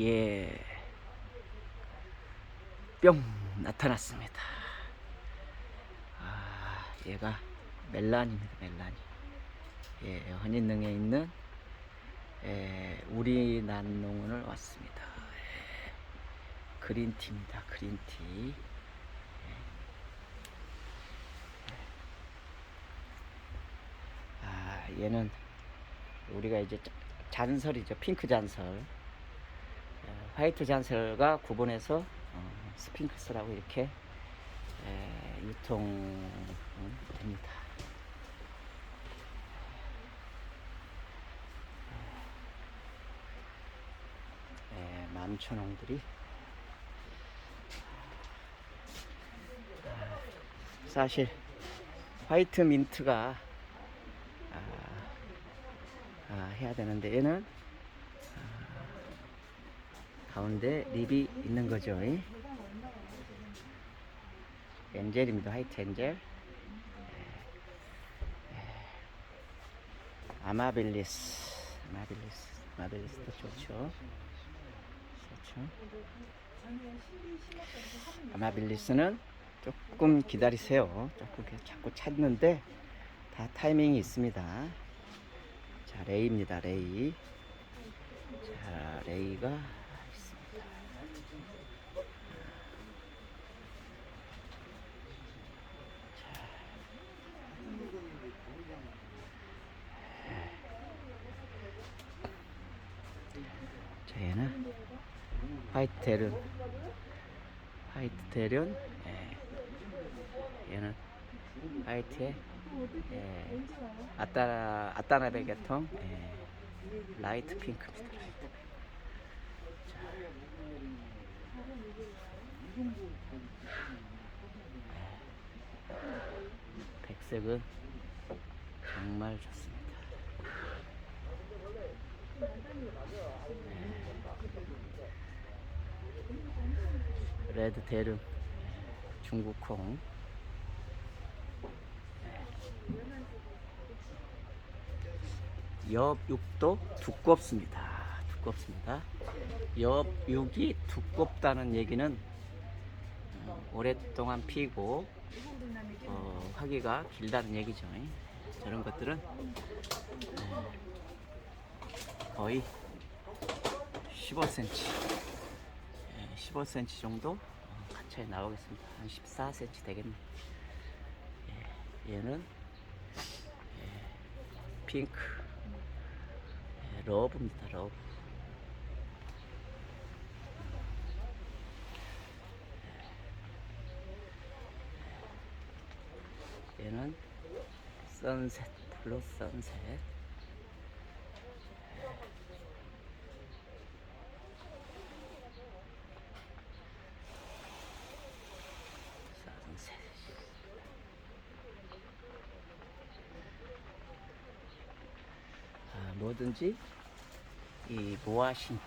예. 뿅 나타났습니다. 아, 얘가 멜란입니다. 멜란이. 예, 헌인능에 있는 예, 우리 난농원을 왔습니다. 예, 그린티입니다. 그린티. 예. 아, 얘는 우리가 이제 자- 잔설이죠. 핑크 잔설. 어, 화이트 잔설과 구분해서 어, 스핑크스라고 이렇게 에, 유통됩니다. 에, 만천홍들이 아, 사실 화이트 민트가 아, 아, 해야 되는데 얘는 가운데 립이 있는 거죠. 이. 엔젤입니다. 화이트 엔젤. 예. 예. 아마빌리스. 아마빌리스. 아마빌리스도 좋죠. 좋죠. 아마빌리스는 조금 기다리세요. 조금 자꾸 찾는데 다 타이밍이 있습니다. 자, 레이입니다. 레이. 자, 레이가 있습니다. 자, 얘는 화이트 대륜. 화이트 대륜. 예. 얘는 화이트에 예. 아따나 아따나베 계통 예. 라이트 핑크입니다. 라이트. 백색은 정말 좋습니다. 네. 레드 대름 중국콩 옆육도 두껍습니다. 두껍습니다. 옆육이 두껍다는 얘기는 어, 오랫동안 피고 어, 화기가 길다는 얘기죠. 저런 것들은 에, 거의 15cm, 예, 15cm 정도 어, 가차에 나오겠습니다. 한 14cm 되겠네. 예, 얘는 예, 핑크, 예, 러브입니다. 러브. 얘는 선셋, 블루. 선셋. 아, 뭐든지 이 모아 신기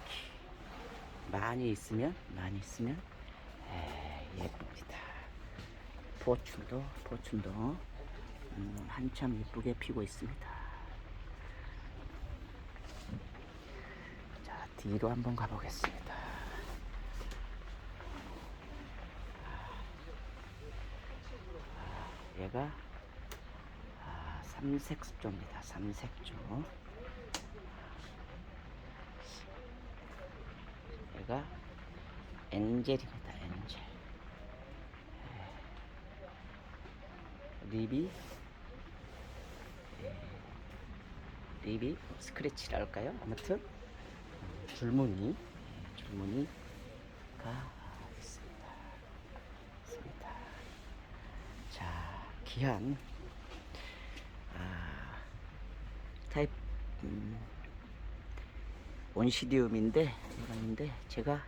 많이 있으면 많이 있으면 에, 예쁩니다. 보춘도 보춘도 음, 한참 예쁘게 피고 있습니다. 자 뒤로 한번 가보겠습니다. 아, 얘가 아, 삼색조입니다. 삼색조. 얘가 엔젤입니다. 엔젤. 립이 예, 립이 스크래치랄까요? 아무튼 음, 줄무늬 예, 줄무늬가 있습니다. 있습니다. 자 기한 아, 타입 음, 온시디움인데 이건데 제가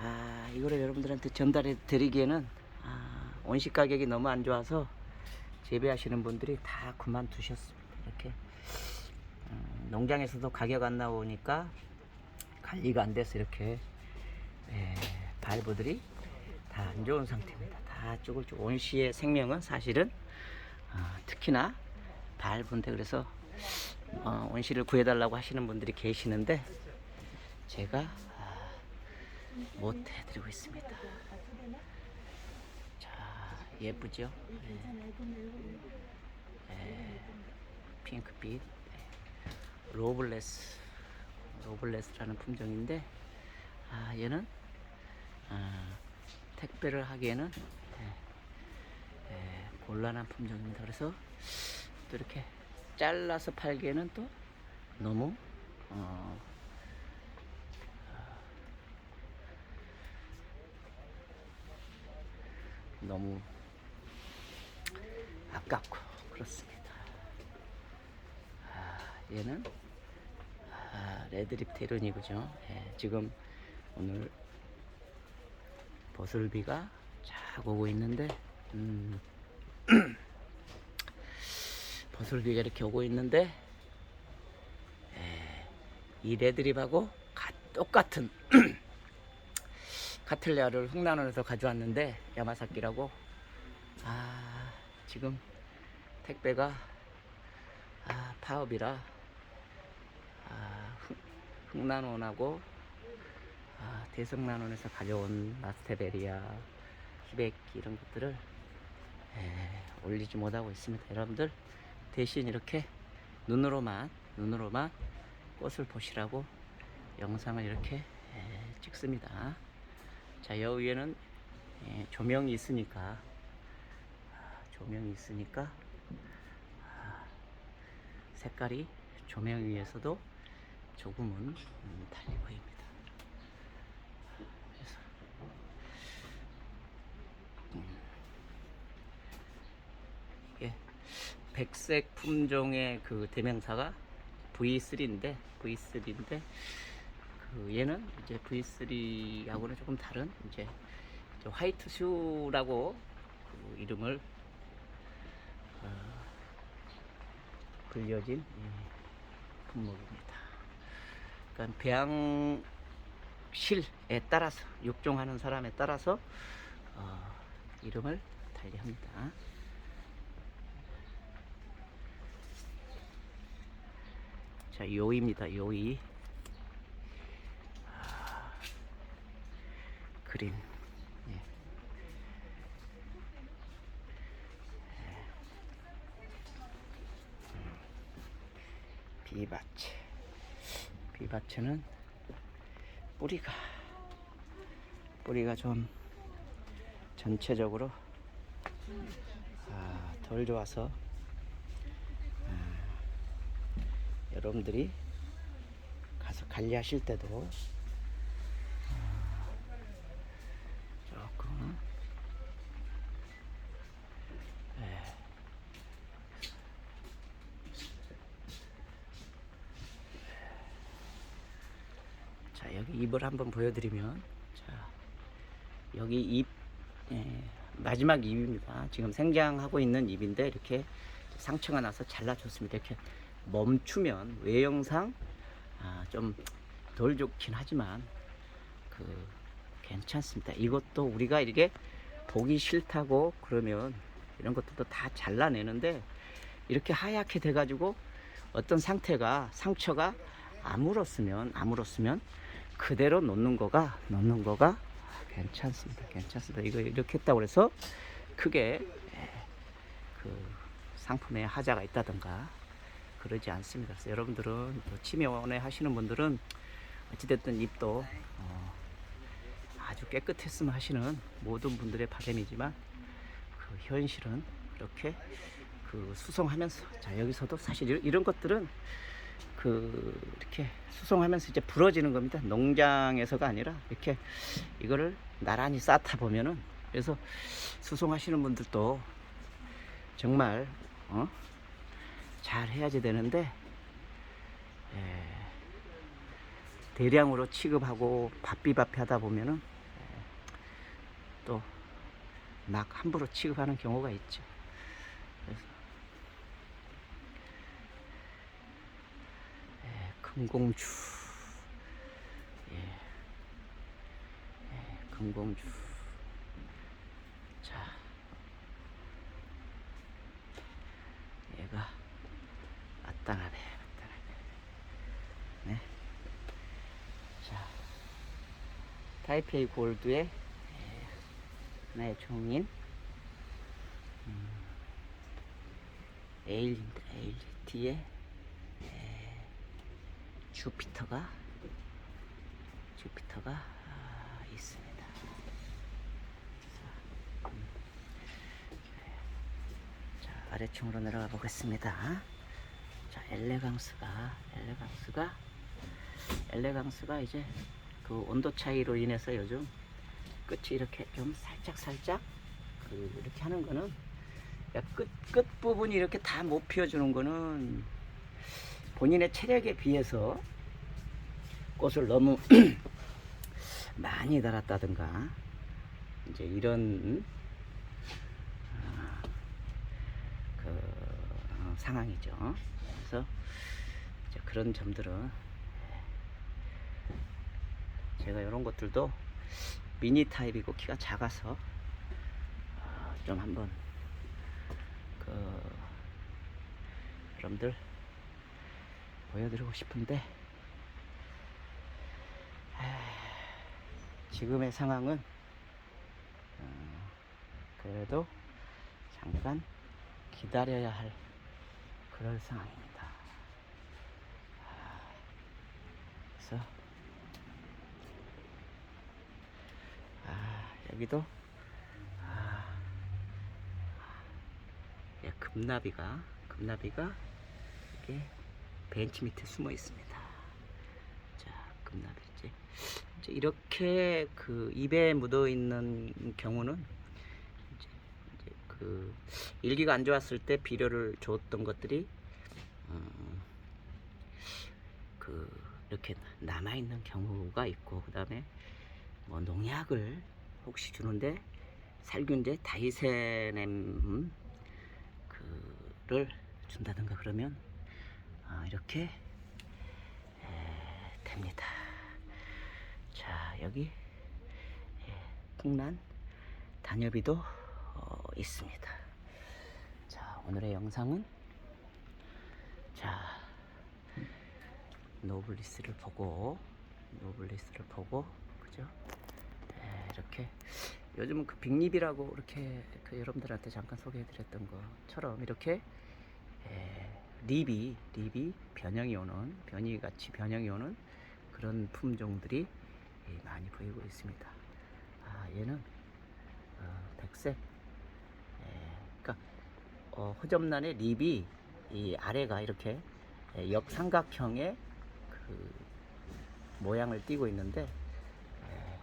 아 이거를 여러분들한테 전달해 드리기에는 아, 온시 가격이 너무 안 좋아서 재배하시는 분들이 다 그만두셨습니다. 이렇게 음, 농장에서도 가격 안 나오니까 관리가 안 돼서 이렇게 예, 발부들이 다 안 좋은 상태입니다. 다 쭈글쭈글 온시의 생명은 사실은 어, 특히나 발부인데 그래서 어, 온시를 구해달라고 하시는 분들이 계시는데 제가 아, 못 해드리고 있습니다. 자, 예쁘죠? 네. 네, 핑크빛 네. 로블레스 로블레스라는 품종인데 아 얘는 아, 택배를 하기에는 네, 네, 곤란한 품종입니다. 그래서 또 이렇게 잘라서 팔기에는 또 너무 어, 너무 아깝고 그렇습니다. 아, 얘는 아, 레드립 테론이고죠. 예, 지금 오늘 버슬비가 쫙 오고 있는데 음, 버슬비가 이렇게 오고 있는데 예, 이 레드립하고 가- 똑같은 카틀리아를 흥난원에서 가져왔는데 야마사키라고. 아 지금 택배가 아 파업이라 아 흥- 흥난원하고 아 대성난원에서 가져온 마스테베리아 히베키 이런 것들을 에, 올리지 못하고 있습니다. 여러분들 대신 이렇게 눈으로만 눈으로만 꽃을 보시라고 영상을 이렇게 에, 찍습니다 자, 여 위에는 예, 조명이 있으니까 아, 조명이 있으니까 아, 색깔이 조명 위에서도 조금은 음, 달리 보입니다. 그래서 음, 이게 백색 품종의 그 대명사가 V3인데 V3인데 그 얘는 이제 V3하고는 조금 다른 이제 저 화이트 슈라고 그 이름을 어, 불려진 이 품목입니다. 그러니까 배양실에 따라서 육종하는 사람에 따라서 어, 이름을 달리합니다. 자, 요입니다. 요이. 그린 예. 음. 비바체 비바체는 뿌리가 뿌리가 좀 전체적으로 아, 덜 좋아서 아, 여러분들이 가서 관리하실 때도 조금 예. 자 여기 잎을 한번 보여드리면 자 여기 잎 예, 마지막 잎입니다 지금 생장하고 있는 잎인데 이렇게 상처가 나서 잘라줬습니다 이렇게 멈추면 외형상 아, 좀 덜 좋긴 하지만 그 괜찮습니다. 이것도 우리가 이게 보기 싫다고 그러면 이런 것들도 다 잘라내는데 이렇게 하얗게 돼가지고 어떤 상태가 상처가 아물었으면 아물었으면 그대로 놓는 거가 놓는 거가 괜찮습니다. 괜찮습니다. 이거 이렇게 했다고 해서 크게 예, 그 상품에 하자가 있다던가 그러지 않습니다. 그래서 여러분들은 또 치매원에 하시는 분들은 어찌됐든 입도 어, 아주 깨끗했으면 하시는 모든 분들의 바람이지만 그 현실은 그렇게 그 수송하면서 자 여기서도 사실 이런 것들은 그 이렇게 수송하면서 이제 부러지는 겁니다. 농장에서가 아니라 이렇게 이거를 나란히 쌓다 보면은 그래서 수송하시는 분들도 정말 어? 잘 해야지 되는데 예, 대량으로 취급하고 바삐바삐 하다 보면은 또막 함부로 취급하는 경우가 있죠. 그래서 예, 금공주, 예, 예, 금공주. 자, 얘가 마땅하네, 마땅하네. 네. 자, 타이페이 골드의 예, 하나의 종인 음, 에일입니다. 에일 뒤에 예, 주피터가 주피터가 아, 있습니다. 자, 음, 자 아래층으로 내려가 보겠습니다. 자 엘레강스가 엘레강스가 엘레강스가 이제 그 온도 차이로 인해서 요즘 끝이 이렇게 좀 살짝 살짝 그 이렇게 하는 거는 끝, 끝 부분이 이렇게 다 못 피워주는 거는 본인의 체력에 비해서 꽃을 너무 많이 달았다든가 이제 이런 아, 그 어, 상황이죠. 그래서 이제 그런 점들은 제가 이런 것들도 미니 타입이고 키가 작아서 어, 좀 한번 그 여러분들 보여드리고 싶은데 하, 지금의 상황은 어, 그래도 잠깐 기다려야 할 그럴 상황입니다. 아, 그래서 아, 여기도 아, 예, 금나비가 금나비가 이게 벤치 밑에 숨어 있습니다. 자, 금나비 이제, 이제 이렇게 그 입에 묻어 있는 경우는 이제, 이제 그 일기가 안 좋았을 때 비료를 줬던 것들이 음, 그 이렇게 남아 있는 경우가 있고 그다음에 뭐 농약을 혹시 주는데 살균제 다이세넴 그를 준다든가 그러면 아, 이렇게 에, 됩니다. 자 여기 예, 풍란 단엽이도 어, 있습니다. 자 오늘의 영상은 자 노블리스를 보고 노블리스를 보고 그죠? 네, 이렇게 요즘은 그 빅립이라고 이렇게 그 여러분들한테 잠깐 소개해드렸던 것처럼 이렇게 에, 립이 립이 변형이 오는 변이 같이 변형이 오는 그런 품종들이 예, 많이 보이고 있습니다. 아 얘는 어, 백색 예, 그러니까 어, 허접란의 립이 이 아래가 이렇게 예, 역삼각형의 그 모양을 띠고 있는데 예,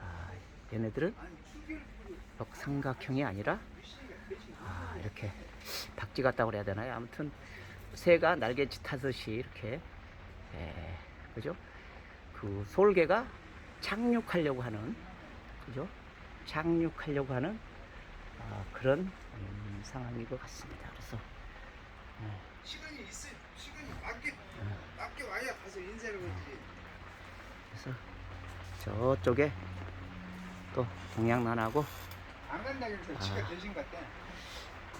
아, 얘네들은 역삼각형이 아니라 아, 이렇게 박쥐 같다고 그래야 되나요? 아무튼 새가 날개짓 하듯이 이렇게 예, 그죠? 그 솔개가 착륙하려고 하는 그죠? 착륙하려고 하는 아, 그런 음, 상황인 것 같습니다. 그래서 시간이 있어 시간이 맞게 맞게 와야 가서 인사를 하지. 그래서 저쪽에 또 동양난하고 안 아. 지가 대신 갔대.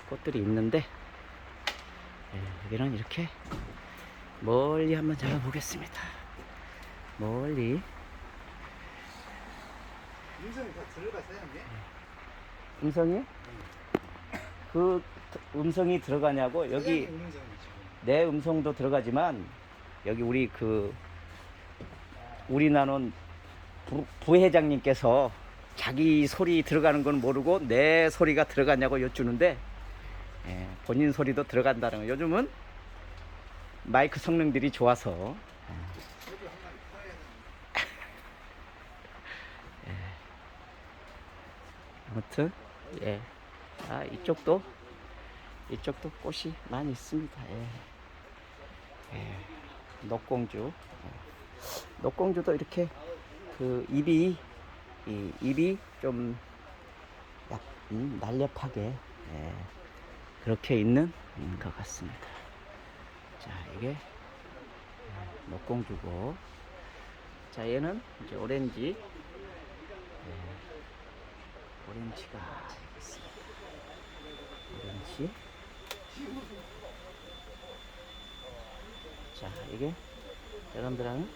꽃들이 있는데 예, 여기는 이렇게 멀리 한번 잡아보겠습니다. 멀리 인성이 다 들어가서 형님. 음성이 그 음성이 들어가냐고 여기 지금. 내 음성도 들어가지만 여기 우리 그 우리 나눈 부, 부회장님께서 자기 소리 들어가는 건 모르고 내 소리가 들어가냐고 여쭈는데 예, 본인 소리도 들어간다는 거 요즘은 마이크 성능들이 좋아서 팔아야 돼. 아무튼 예. 아 이쪽도 이쪽도 꽃이 많이 있습니다. 예. 예. 녹공주. 예. 녹공주도 이렇게 그 입이 이 입이 좀 약, 음, 날렵하게 예. 그렇게 있는 음, 것 같습니다. 자 이게 예, 녹공주고 자 얘는 이제 오렌지 예. 오렌지가 있습니다. 오렌지. 자, 이게 여러분들은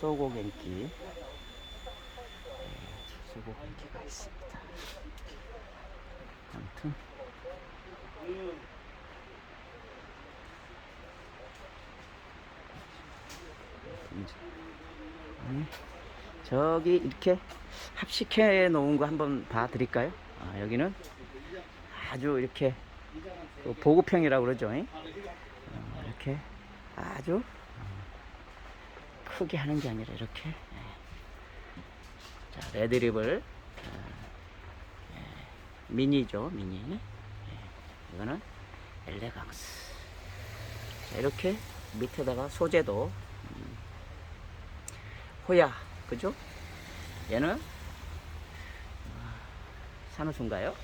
소고갱기. 그리고 기가 있습니다. 아무튼 아니, 저기 이렇게 합식해 놓은 거 한번 봐 드릴까요? 아, 여기는 아주 이렇게 그 보급형이라고 그러죠. 잉? 어, 이렇게 아주 어, 크게 하는 게 아니라 이렇게 예. 자 레드립을 어, 예, 미니죠 미니. 예, 이거는 엘레강스. 자, 이렇게 밑에다가 소재도 음, 호야 그죠? 얘는 어, 산호수인가요?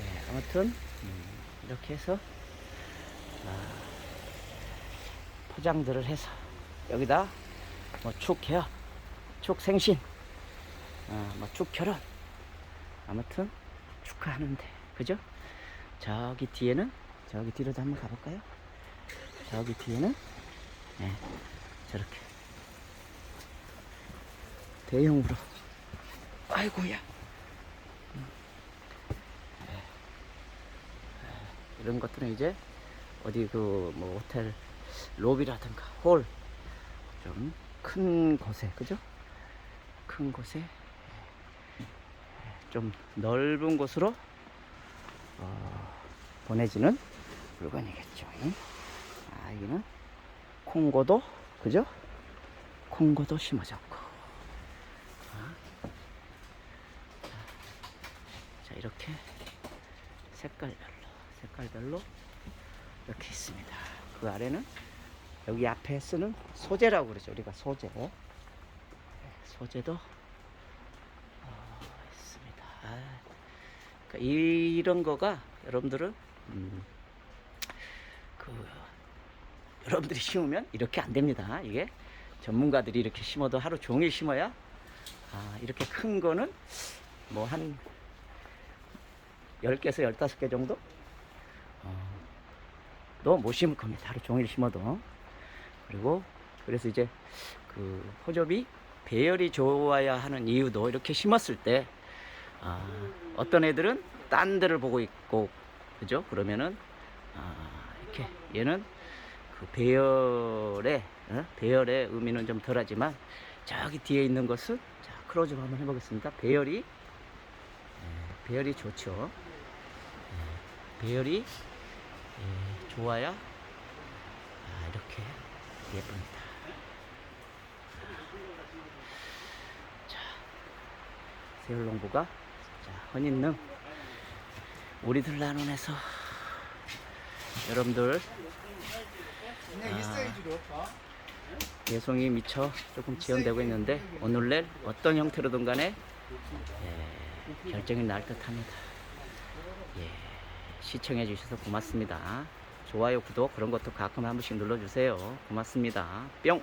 예, 아무튼 음, 이렇게 해서 아, 포장들을 해서 여기다 뭐 축해요. 축생신 어, 뭐 축결혼. 아무튼 축하하는데 그죠? 저기 뒤에는 저기 뒤로도 한번 가볼까요? 저기 뒤에는 예, 저렇게. 대형으로. 아이고야. 음. 예. 이런 것들은 이제 어디 그 뭐 호텔 로비라든가 홀. 좀 큰 곳에 그죠? 큰 곳에 좀 넓은 곳으로 어, 보내지는 물건이겠죠. 응? 아 여기는 콩고도 그죠? 콩고도 심어졌고 아. 자 이렇게 색깔별로 색깔별로 이렇게 있습니다. 그 아래는 여기 앞에 쓰는 소재라고 그러죠. 우리가 소재. 네, 소재도 어, 있습니다. 아, 그러니까 이런 거가 여러분들은 음, 그 여러분들이 심으면 이렇게 안 됩니다. 이게 전문가들이 이렇게 심어도 하루 종일 심어야 아, 이렇게 큰 거는 뭐 한 10개에서 15개 정도? 어, 너못 심을 겁니다. 하루 종일 심어도. 그리고 그래서 이제 그 호접이 배열이 좋아야 하는 이유도 이렇게 심었을 때 아, 어떤 애들은 딴 데를 보고 있고 그죠? 그러면은 아, 이렇게 얘는 그 배열의 어? 배열의 의미는 좀 덜하지만 저기 뒤에 있는 것은 자 크로즈 한번 해보겠습니다. 배열이 예, 배열이 좋죠. 예, 배열이 예, 좋아야 아, 이렇게 예쁩니다. 자, 세월농부가 자, 헌인능 우리들 나눔에서 여러분들 이 아. 배송이 미처 조금 지연되고 있는데 오늘 내일 어떤 형태로든 간에 예, 결정이 날 듯합니다. 예, 시청해 주셔서 고맙습니다. 좋아요, 구독 그런 것도 가끔 한 번씩 눌러주세요. 고맙습니다. 뿅!